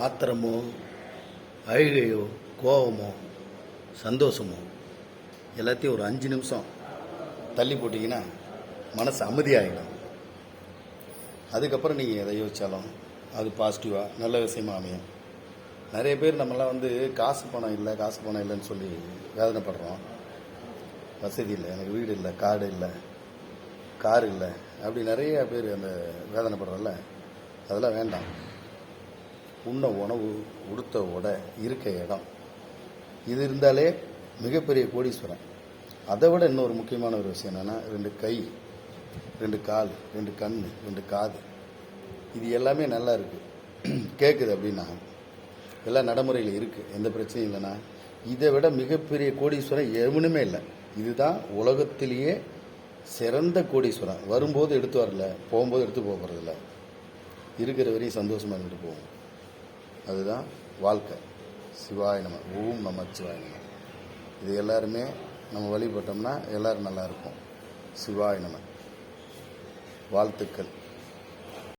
ஆத்திரமோ அழுகையோ கோபமோ சந்தோஷமோ எல்லாத்தையும் ஒரு அஞ்சு நிமிஷம் தள்ளி போட்டிங்கன்னா மனசு அமைதியாகிடும் அதுக்கப்புறம் நீங்கள் எதை யோசித்தாலும் அது பாசிட்டிவாக நல்ல விஷயமா அமையும். நிறைய பேர் நம்மலாம் வந்து காசு பணம் இல்லை காசு பணம் இல்லைன்னு சொல்லி வேதனைப்படுறோம். வசதி இல்லை எனக்கு வீடு இல்லை காடு இல்லை கார் இல்லை அப்படி நிறைய பேர் அந்த வேதனைப்படுறோம்ல. அதெல்லாம் வேண்டாம். உண்ண உணவு உடுத்த உடை இருக்க இடம். இது இருந்தாலே மிகப்பெரிய கோடீஸ்வரன். அதை விட இன்னொரு முக்கியமான ஒரு விஷயம் என்னென்னா ரெண்டு கை ரெண்டு கால் ரெண்டு கண் ரெண்டு காது. இது எல்லாமே நல்லா இருக்குது கேட்குது அப்படின்னா எல்லாம் நடைமுறையில் இருக்குது எந்த பிரச்சனையும் இல்லைன்னா இதை விட மிகப்பெரிய கோடீஸ்வரன் எவனுமே இல்லை. இதுதான் உலகத்திலேயே சிறந்த கோடீஸ்வரன். வரும்போது எடுத்து வரல போகும்போது எடுத்து போக போகிறதில்ல இருக்கிற வரையும் சந்தோஷமாக இருந்துட்டு போவோம் அதுதான் வாழ்க்கை. சிவாய நம ஓம் நம சிவாய நம. இது எல்லாருமே நம்ம வழிபட்டோம்னா எல்லாரும் நல்லா இருப்போம் சிவாய நம. வாழ்த்துக்கள்.